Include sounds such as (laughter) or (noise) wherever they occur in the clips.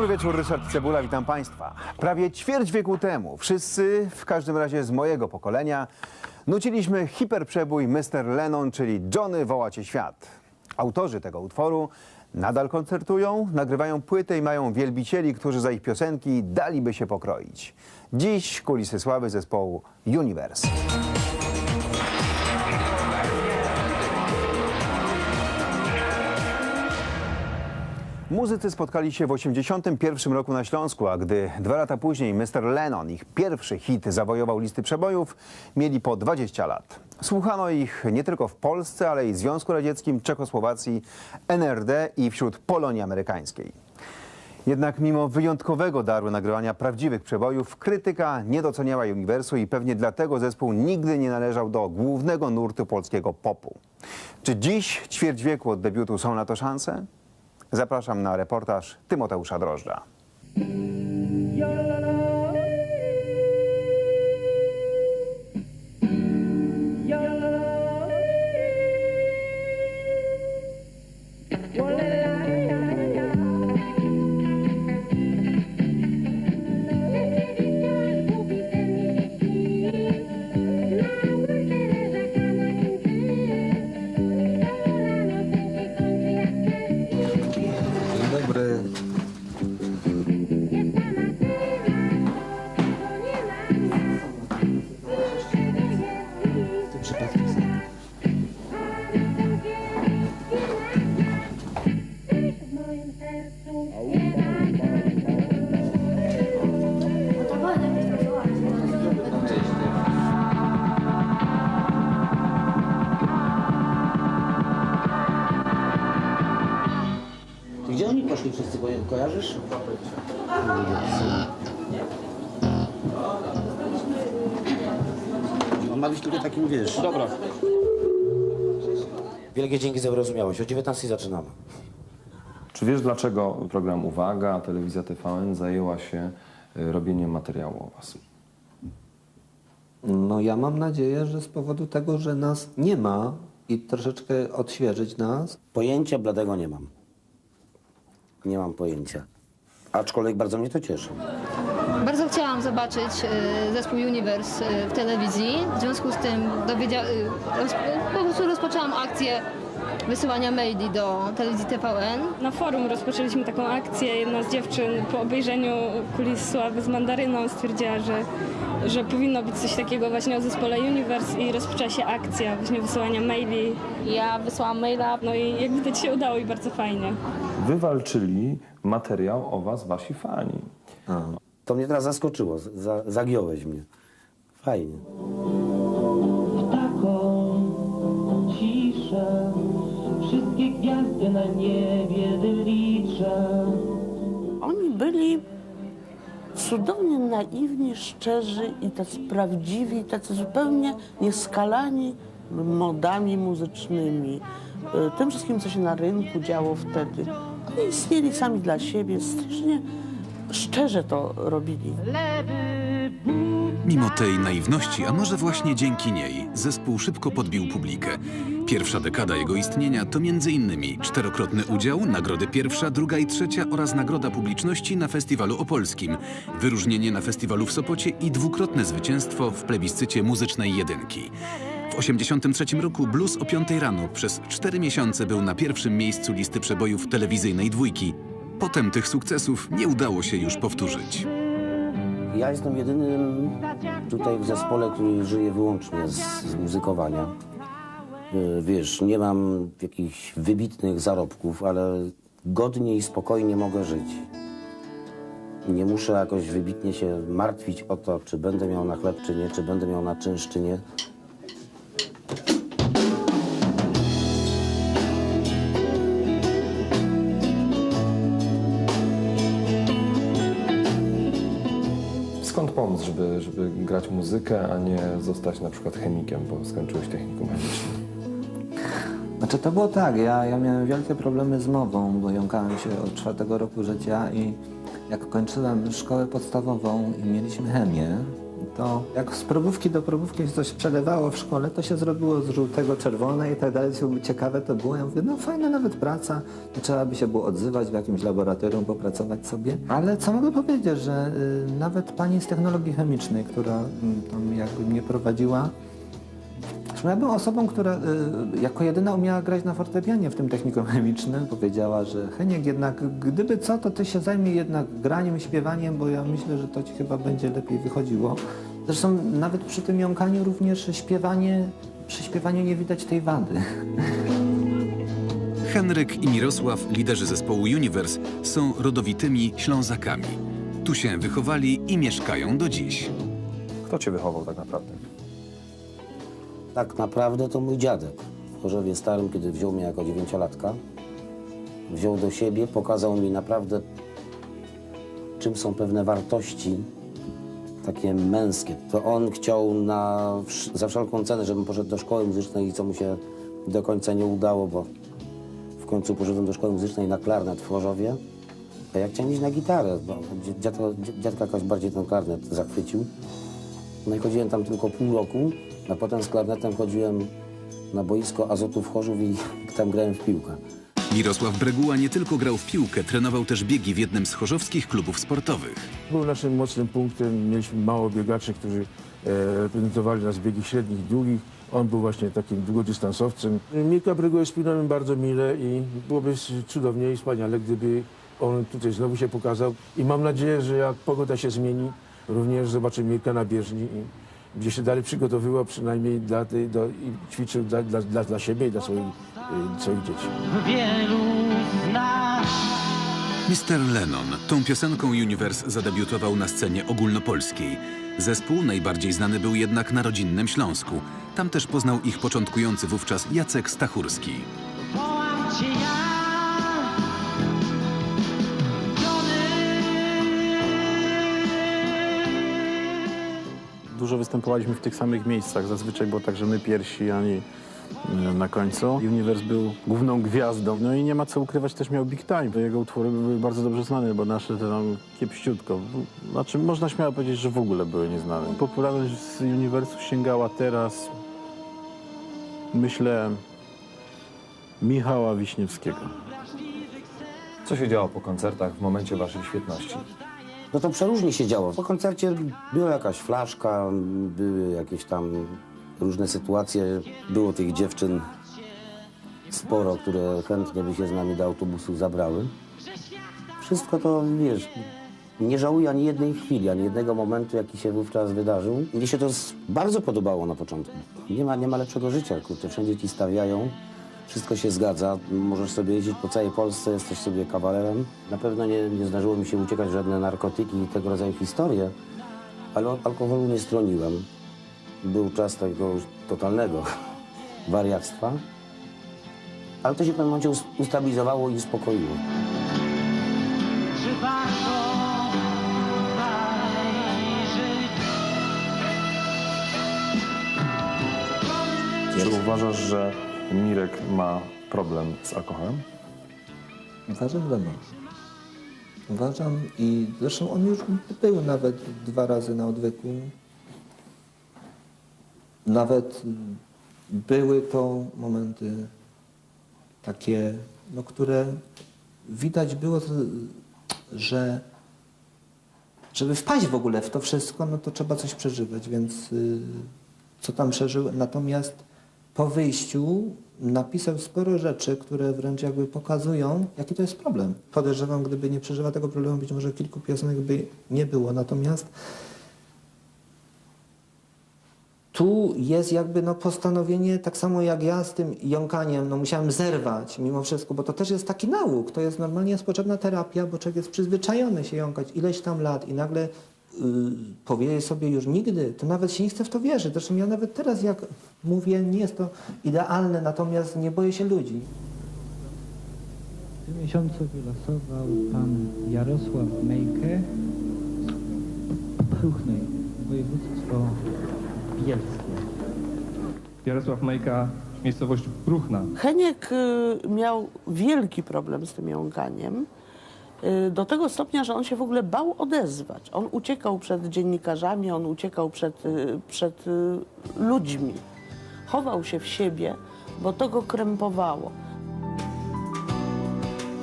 Dobry wieczór, Ryszard Cebula, witam Państwa. Prawie ćwierć wieku temu wszyscy, w każdym razie z mojego pokolenia, nuciliśmy hiperprzebój Mr. Lennon, czyli Johnny woła Cię świat. Autorzy tego utworu nadal koncertują, nagrywają płyty i mają wielbicieli, którzy za ich piosenki daliby się pokroić. Dziś kulisy sławy zespołu Universe. Muzycy spotkali się w 1981 roku na Śląsku, a gdy dwa lata później Mr. Lennon, ich pierwszy hit, zawojował listy przebojów, mieli po 20 lat. Słuchano ich nie tylko w Polsce, ale i Związku Radzieckim, Czechosłowacji, NRD i wśród Polonii Amerykańskiej. Jednak mimo wyjątkowego daru nagrywania prawdziwych przebojów, krytyka nie doceniała Uniwersu i pewnie dlatego zespół nigdy nie należał do głównego nurtu polskiego popu. Czy dziś, ćwierć wieku od debiutu, są na to szanse? Zapraszam na reportaż Tymoteusza Drożdża. Kojarzysz? On ma być tylko takim, wiesz... Dobra. Wielkie dzięki za wyrozumiałość. O 19 zaczynamy. Czy wiesz, dlaczego program Uwaga, telewizja TVN zajęła się y, robieniem materiału o Was? No ja mam nadzieję, że z powodu tego, że nas nie ma i troszeczkę odświeżyć nas. Pojęcia bladego nie mam. Nie mam pojęcia. Aczkolwiek bardzo mnie to cieszy. Bardzo chciałam zobaczyć e, zespół Universe e, w telewizji. W związku z tym dowiedzia- e, roz- po prostu rozpoczęłam akcję wysyłania maili do telewizji TVN. Na forum rozpoczęliśmy taką akcję. Jedna z dziewczyn po obejrzeniu kulis sławy z mandaryną stwierdziła, że, że powinno być coś takiego właśnie o zespole Universe i rozpoczęła się akcja właśnie wysyłania maili. Ja wysłałam maila, no i jak widać się udało i bardzo fajnie. Wywalczyli materiał o Was Wasi fani. To mnie teraz zaskoczyło. Za, zagiąłeś mnie. Fajnie. taką ciszę Wszystkie gwiazdy na niebie liczę Oni byli cudownie naiwni, szczerzy i tacy prawdziwi, tacy zupełnie nieskalani modami muzycznymi. y, Tym wszystkim, co się na rynku działo wtedy. Oni istnieli sami dla siebie, strasznie szczerze to robili. Mimo tej naiwności, a może właśnie dzięki niej, zespół szybko podbił publikę. Pierwsza dekada jego istnienia to m.in. czterokrotny udział, nagrody pierwsza, druga i trzecia oraz nagroda publiczności na Festiwalu Opolskim, wyróżnienie na festiwalu w Sopocie i dwukrotne zwycięstwo w plebiscycie muzycznej jedynki. W 1983 roku blues o 5 rano przez cztery miesiące był na pierwszym miejscu listy przebojów telewizyjnej dwójki. Potem tych sukcesów nie udało się już powtórzyć. Ja jestem jedynym tutaj w zespole, który żyje wyłącznie z, z muzykowania. Yy, Wiesz, nie mam jakichś wybitnych zarobków, ale godnie i spokojnie mogę żyć. Nie muszę jakoś wybitnie się martwić o to, czy będę miał na chleb, czy nie, czy będę miał na czynsz, czy nie. Żeby, żeby grać muzykę, a nie zostać na przykład chemikiem, bo skończyłeś technikum chemiczne? Znaczy to było tak, ja, ja miałem wielkie problemy z mową, bo jąkałem się od czwartego roku życia i jak kończyłem szkołę podstawową i mieliśmy chemię, to jak z probówki do probówki się coś przelewało w szkole, to się zrobiło z żółtego czerwone i tak dalej. Co ciekawe to było. Ja mówię, no fajna nawet praca. Trzeba by się było odzywać w jakimś laboratorium, popracować sobie. Ale co mogę powiedzieć, że y, nawet pani z technologii chemicznej, która y, tam jakby mnie prowadziła, Ja byłem osobą, która y, jako jedyna umiała grać na fortepianie w tym technikum chemicznym. Powiedziała, że Heniek jednak, gdyby co, to ty się zajmij jednak graniem i śpiewaniem, bo ja myślę, że to ci chyba będzie lepiej wychodziło. Zresztą nawet przy tym jąkaniu również śpiewanie, przy śpiewaniu nie widać tej wady. Henryk i Mirosław, liderzy zespołu Universe, są rodowitymi Ślązakami. Tu się wychowali i mieszkają do dziś. Kto cię wychował tak naprawdę? Tak naprawdę to mój dziadek w Chorzowie Starym, kiedy wziął mnie jako dziewięciolatka, wziął do siebie, pokazał mi naprawdę, czym są pewne wartości takie męskie. To on chciał na, za wszelką cenę, żebym poszedł do szkoły muzycznej, co mu się do końca nie udało, bo w końcu poszedłem do szkoły muzycznej na klarnet w Chorzowie. A ja chciałem iść na gitarę, bo dzi- dziadka, dzi- dziadka jakoś bardziej ten klarnet zachwycił. No i chodziłem tam tylko pół roku, a potem z klarnetem chodziłem na boisko Azotów Chorzów i tam grałem w piłkę. Mirosław Breguła nie tylko grał w piłkę, trenował też biegi w jednym z chorzowskich klubów sportowych. Był naszym mocnym punktem. Mieliśmy mało biegaczy, którzy e, reprezentowali nas w biegach średnich i długich. On był właśnie takim długodystansowcem. Mirka Brygo wspominałem bardzo mile i byłoby cudownie i wspaniale, gdyby on tutaj znowu się pokazał. I mam nadzieję, że jak pogoda się zmieni, również zobaczy Mirka na bieżni i gdzie się dalej przygotowywał przynajmniej dla tej, do, i ćwiczył dla, dla, dla, dla siebie i dla swoich, e, swoich dzieci. Wielu z nas Mr. Lennon. Tą piosenką Universe zadebiutował na scenie ogólnopolskiej. Zespół najbardziej znany był jednak na rodzinnym Śląsku. Tam też poznał ich początkujący wówczas Jacek Stachurski. Dużo występowaliśmy w tych samych miejscach. Zazwyczaj było tak, że my pierwsi, a nie e, na końcu. Universe był główną gwiazdą. No i nie ma co ukrywać, też miał big time. Jego utwory były bardzo dobrze znane, bo nasze to tam kiepściutko. Znaczy można śmiało powiedzieć, że w ogóle były nieznane. Popularność z Universu sięgała teraz, myślę, Michała Wiśniewskiego. Co się działo po koncertach w momencie waszej świetności? No to przeróżnie się działo. Po koncercie była jakaś flaszka, były jakieś tam różne sytuacje. Było tych dziewczyn sporo, które chętnie by się z nami do autobusu zabrały. Wszystko to, wiesz, nie żałuję ani jednej chwili, ani jednego momentu, jaki się wówczas wydarzył. Mnie się to bardzo podobało na początku. Nie ma, nie ma lepszego życia, kurczę, wszędzie ci stawiają. Wszystko się zgadza, możesz sobie jeździć po całej Polsce, jesteś sobie kawalerem. Na pewno nie, nie zdarzyło mi się uciekać w żadne narkotyki i tego rodzaju historie, ale od alkoholu nie stroniłem. Był czas tego już totalnego (laughs) wariactwa, ale to się w pewnym momencie us- ustabilizowało i uspokoiło. Czy warto? Czy uważasz, że Mirek ma problem z alkoholem? Uważam, że ma. Uważam i zresztą on już był nawet dwa razy na odwyku. Nawet były to momenty takie, no, które widać było, że żeby wpaść w ogóle w to wszystko, no to trzeba coś przeżywać, więc y, co tam przeżył. Natomiast po wyjściu napisał sporo rzeczy, które wręcz jakby pokazują, jaki to jest problem. Podejrzewam, gdyby nie przeżywa tego problemu, być może kilku piosenek by nie było. Natomiast tu jest jakby no postanowienie, tak samo jak ja z tym jąkaniem, no musiałem zerwać mimo wszystko, bo to też jest taki nauk, to jest normalnie jest potrzebna terapia, bo człowiek jest przyzwyczajony się jąkać ileś tam lat i nagle yy, powie sobie już nigdy, to nawet się nie chce w to wierzyć. Zresztą ja nawet teraz jak mówię, nie jest to idealne, natomiast nie boję się ludzi. W tym miesiącu wylosował pan Jarosław Mejke z Pruchnej, województwo bielskie. Jarosław Majka, miejscowość Pruchna. Heniek y, miał wielki problem z tym jąkaniem y, do tego stopnia, że on się w ogóle bał odezwać. On uciekał przed dziennikarzami, on uciekał przed, y, przed y, ludźmi. Chował się w siebie, bo to go krępowało.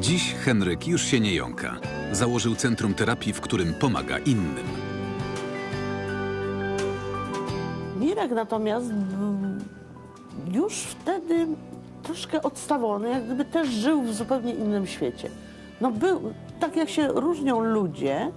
Dziś Henryk już się nie jąka. Założył centrum terapii, w którym pomaga innym. Mirek natomiast mm, już wtedy troszkę odstawony, jak gdyby też żył w zupełnie innym świecie. No był, tak jak się różnią ludzie,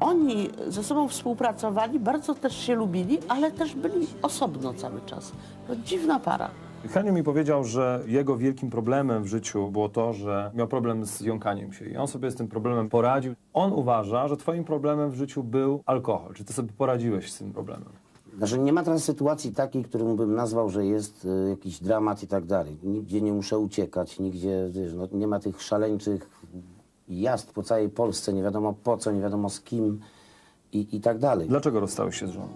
oni ze sobą współpracowali, bardzo też się lubili, ale też byli osobno cały czas. To dziwna para. Heniu mi powiedział, że jego wielkim problemem w życiu było to, że miał problem z jąkaniem się i on sobie z tym problemem poradził. On uważa, że twoim problemem w życiu był alkohol. Czy ty sobie poradziłeś z tym problemem? Znaczy nie ma teraz sytuacji takiej, którą bym nazwał, że jest y, jakiś dramat i tak dalej. Nigdzie nie muszę uciekać, nigdzie, wiesz, no, nie ma tych szaleńczych jazd po całej Polsce, nie wiadomo po co, nie wiadomo z kim i, i tak dalej. Dlaczego rozstałeś się z żoną?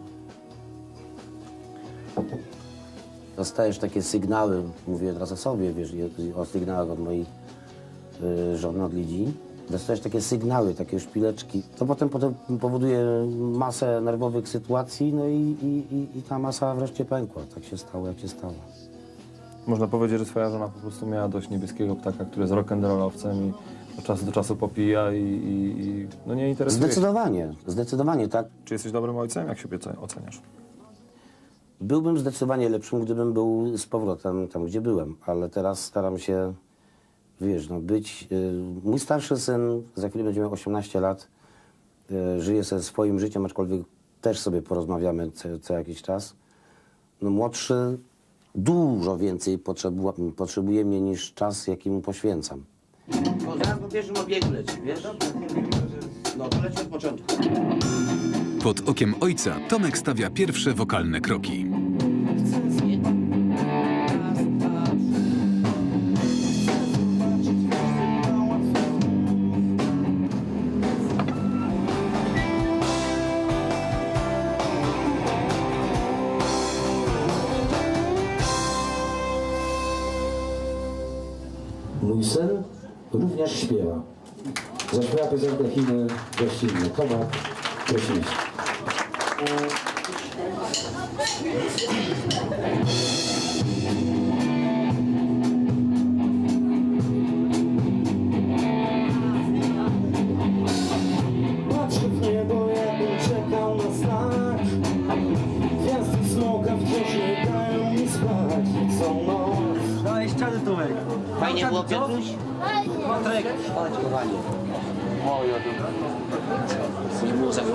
Dostajesz takie sygnały, mówię teraz o sobie, wiesz, o sygnałach od mojej y, żony, od Lidii. Dostajesz takie sygnały, takie szpileczki. To potem, potem powoduje masę nerwowych sytuacji, no i, i, i, i ta masa wreszcie pękła. Tak się stało, jak się stało. Można powiedzieć, że twoja żona po prostu miała dość niebieskiego ptaka, który jest rock'n'rollowcem i od czasu do czasu popija i, i, i no nie interesuje się. Zdecydowanie, zdecydowanie tak. Czy jesteś dobrym ojcem? Jak siebie ce- oceniasz? Byłbym zdecydowanie lepszym, gdybym był z powrotem tam, gdzie byłem, ale teraz staram się, wiesz, no być... y, mój starszy syn, za chwilę będzie miał 18 lat, y, żyje sobie swoim życiem, aczkolwiek też sobie porozmawiamy co, co jakiś czas. No młodszy dużo więcej potrzebu- potrzebuje mnie niż czas, jaki mu poświęcam. Bo zaraz po pierwszym obiegu leci, wiesz? No to leci od początku. Pod okiem ojca Tomek stawia pierwsze wokalne kroki. Mój syn również śpiewa. Zaśpiewa piosenkę hymny gościnne. Tomek Krasiński.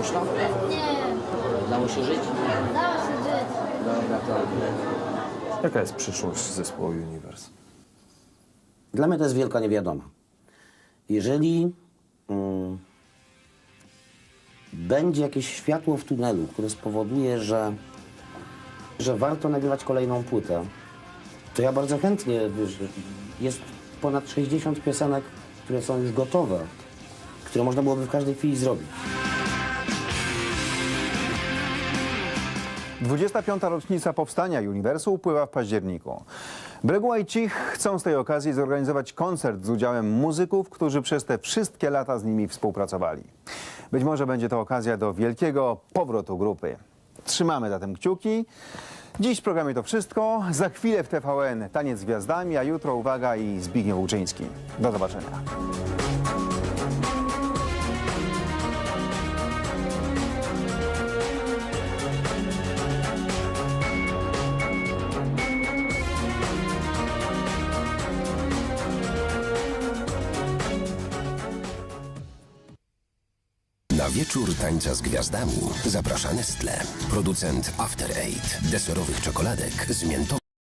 Za głośno? Nie, Dało się żyć? dało się żyć. Dobra, to... Jaka jest przyszłość zespołu Universe? Dla mnie to jest wielka niewiadoma. Jeżeli mm, będzie jakieś światło w tunelu, które spowoduje, że, że warto nagrywać kolejną płytę, to ja bardzo chętnie, wiesz, jest ponad 60 piosenek, które są już gotowe, które można byłoby w każdej chwili zrobić. 25. rocznica powstania Uniwersu upływa w październiku. Bregua i Cich chcą z tej okazji zorganizować koncert z udziałem muzyków, którzy przez te wszystkie lata z nimi współpracowali. Być może będzie to okazja do wielkiego powrotu grupy. Trzymamy zatem kciuki. Dziś w programie to wszystko. Za chwilę w TVN Taniec z Gwiazdami, a jutro uwaga i Zbigniew Łuczyński. Do zobaczenia. Wieczór tańca z gwiazdami. Zaprasza Nestle, producent After Eight, deserowych czekoladek z miętową